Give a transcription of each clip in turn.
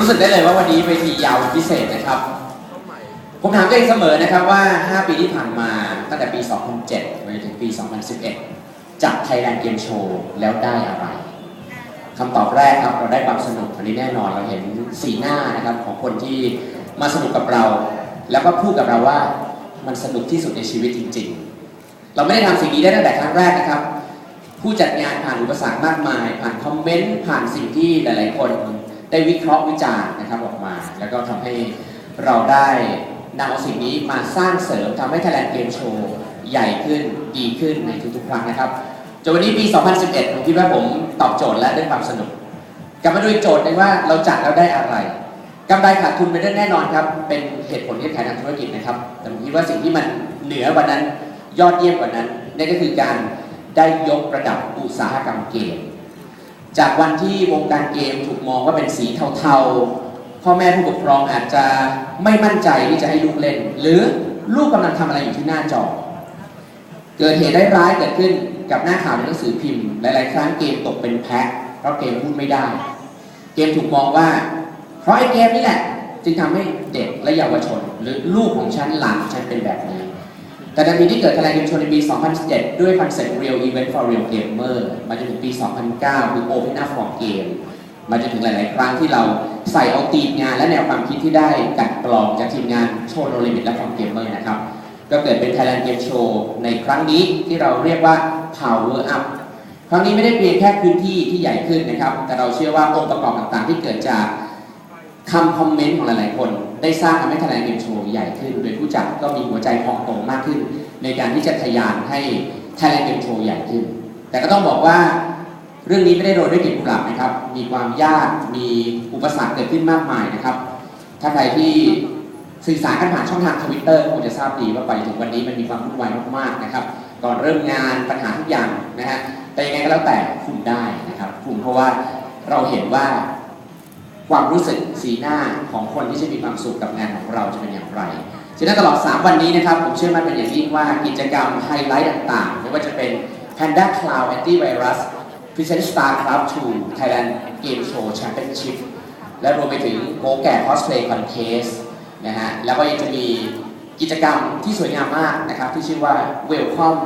ู้สึกได้เลยว่าวันนี้เวทียาวพิเศษนะครับ ผมถามตัวเองเสมอนะครับว่า 5 ปีที่ผ่านมาตั้งแต่ปี 2007ไปถึงปี 2011จัด Thailand Game Show แล้วได้อะไรคำตอบแรกครับเราได้ความสนุกอันนี้แน่นอนเราเห็นสีหน้านะครับของคนที่มาสนุกกับเรา แล้วก็พูดกับเราว่ามันสนุกที่สุดในชีวิตจริง ๆ เราไม่ได้ทำสิ่งนี้ได้ตั้งแต่ครั้งแรกนะครับ ผู้จัดงานผ่านอุปสรรคมากมาย ผ่านคอมเมนต์ผ่านสิ่งที่หลาย ๆ คน ได้วิเคราะห์วิจารณ์นะครับออกมา แล้วก็ทำให้เราได้นำเอาสิ่งนี้มาสร้างเสริมทำให้ Thailand Game Show ใหญ่ขึ้นดีขึ้นในทุกๆครั้งนะครับจนวันนี้ปี 2011 ผมคิดว่าผมตอบโจทย์และได้ความสนุก กลับมาดูอีกโจทย์นึงว่าเราจัดแล้วได้อะไรกำไรขาดทุนเป็นเรื่องแน่นอนครับ เป็นเหตุผลที่ขายทางธุรกิจนะครับ แต่ผมคิดว่าสิ่งที่มันเหนือกว่านั้นยอดเยี่ยมกว่านั้นนั่นก็คือการได้ยกระดับอุตสาหกรรมเกม จากวันที่วงการเกมถูกมองว่าเป็นสีเทาๆ พ่อแม่ผู้ปกครองอาจจะไม่มั่นใจที่จะให้ลูกเล่น หรือลูกกำลังทำอะไรอยู่ที่หน้าจอ เกิดเหตุร้ายๆเกิดขึ้นกับหน้าข่าวในหนังสือพิมพ์ หลายๆ ครั้งเกมตกเป็นแพ้เพราะเกมพูดไม่ได้ เกมถูกมองว่า เพราะไอ้เกมนี่แหละ จึงทำให้เด็กและเยาวชน หรือลูกของฉันหลานของฉันเป็นแบบนี้ แต่ในปีที่เกิด Thailand Game Show ในปี 2017 ด้วยคอนเซ็ปต์ Real Event for Real Gamer มาจนถึงปี 2009 คือ Open Up for Game มาจนถึงหลาย ๆ ครั้งที่เราใส่เอาตีมงานและแนวความคิดที่ได้กัดกรองจากทีมงานโชว์โนลิมิตและของเกมเมอร์นะครับ ก็เกิดเป็น Thailand Game Show ในครั้งนี้ที่เราเรียกว่า Power Up ครั้งนี้ไม่ได้เพียงแค่พื้นที่ที่ใหญ่ขึ้นนะครับ แต่เราเชื่อว่าองค์ประกอบต่าง ๆ ที่เกิดจาก คำคอมเมนต์ของหลาย ๆ คน ได้สร้างทำให้ Thailand Game Show ใหญ่ขึ้น โดยผู้จัดก็มีหัวใจพองโตมากขึ้น ในการที่จะทยานให้ Thailand Game Show ใหญ่ขึ้น แต่ก็ต้องบอกว่าเรื่องนี้ไม่ได้โรยด้วยกลีบกุหลาบนะครับ มีความยาก มีอุปสรรคเกิดขึ้นมากมายนะครับ ถ้าใครที่สื่อสารกันผ่านช่องทางทวิตเตอร์คงจะทราบดีว่าไปถึงวันนี้มันมีความวุ่นวายมากๆนะครับ ก่อนเริ่มงานปัญหาทุกอย่างนะฮะ แต่ยังไงก็แล้วแต่คุมได้นะครับคุมเพราะว่าเราเห็นว่า ความรู้สึกสีหน้าของคนที่จะมีความสุขกับงานของเราจะเป็นอย่างไรฉะนั้นตลอด 3 วันนี้นะครับ ผมเชื่อมั่นเป็นอย่างยิ่งว่ากิจกรรมไฮไลท์ต่างๆ ไม่ว่าจะเป็น Panda Cloud Antivirus Present StarCraft 2 Thailand Game Show Championship และรวมไปถึงโกแก่ Cosplay Contest นะฮะแล้วก็ยังจะมีกิจกรรมที่สวยงามมากนะครับ ที่ชื่อว่า Welcome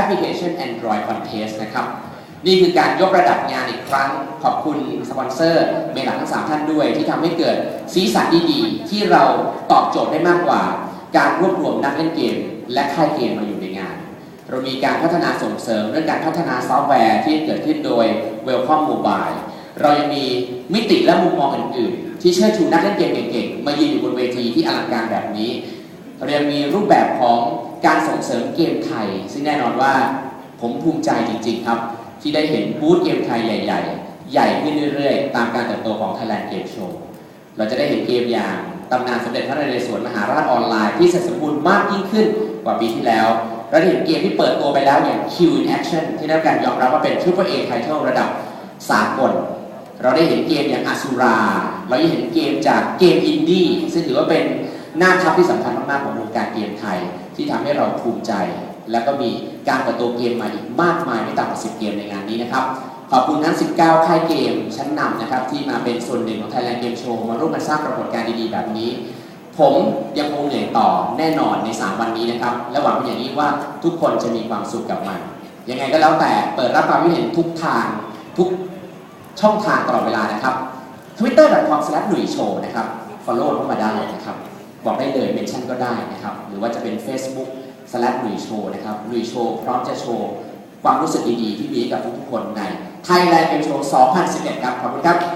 Application Android Contest นะครับ นี่คือการยกระดับงานอีกครั้ง ขอบคุณสปอนเซอร์เมลัทั้งสามท่านด้วย ที่ทำให้เกิดสีสันดีๆ ที่เราตอบโจทย์ได้มากกว่า การรวบรวมนักเล่นเกม และค่ายเกมมาอยู่ในงาน เรามีการพัฒนาส่งเสริมเรื่องการพัฒนาซอฟต์แวร์ที่เกิดขึ้นโดย Welcome Mobile เรายังมีมิติและมุมมองอื่นๆ ที่เชิดชูนักเล่นเกมเก่งๆ มายืนอยู่บนเวทีที่อลังการแบบนี้เรายังมีรูปแบบของการส่งเสริมเกมไทย ซึ่งแน่นอนว่าผมภูมิใจจริงๆครับ ที่ได้เห็นบูธเกมไทยใหญ่ ๆ ใหญ่ขึ้นเรื่อยๆ ตามการเติบโตของ Thailand Game Show เราจะได้เห็นเกมอย่างตำนานสมเด็จพระนเรศวรมหาราชออนไลน์ที่เสร็จสมบูรณ์มากยิ่งขึ้นกว่าปีที่แล้วเราได้เห็นเกมที่เปิดตัวไปแล้วอย่าง Q in Action ที่ได้รับการยอมรับว่าเป็น Triple A Title ระดับสากลเราได้เห็นเกมอย่างอสุรา เราได้เห็นเกมจากเกมอินดี้ซึ่งถือว่าเป็นหน้าทัพที่สำคัญมากๆของวงการเกมไทย ที่ทำให้เราภูมิใจ แล้วก็มีการเปิดตัวเกมมาอีกมากมายไม่ต่ำกว่า 10 เกมในงานนี้นะครับขอบคุณทั้ง 19 ค่ายเกมชั้นนำนะครับที่มาเป็นส่วนหนึ่งของ Thailand Game Show มาร่วมกันสร้างปรากฏการณ์ดีๆ แบบนี้ ผมยังคงเหนื่อยต่อแน่นอนใน 3 วันนี้นะครับ และหวังเป็นอย่างยิ่งว่าทุกคนจะมีความสุขกับมัน ยังไงก็แล้วแต่เปิดรับความคิดเห็นทุกทางทุกช่องทางตลอดเวลานะครับ twitter.com s l a s h หนุ่ยโชว์นะครับ follow เข้ามาได้นะครับ บอกได้เลยเมนชั่นก็ได้นะครับ หรือว่าจะเป็น Facebook l a s h หนุ่ยโชว์นะครับหนุยโชว์พร้อมจะโชว์ความรู้สึกดีๆที่มีกับทุกๆคนใน Thailand Game Show 2011 ครับ ขอบคุณครับ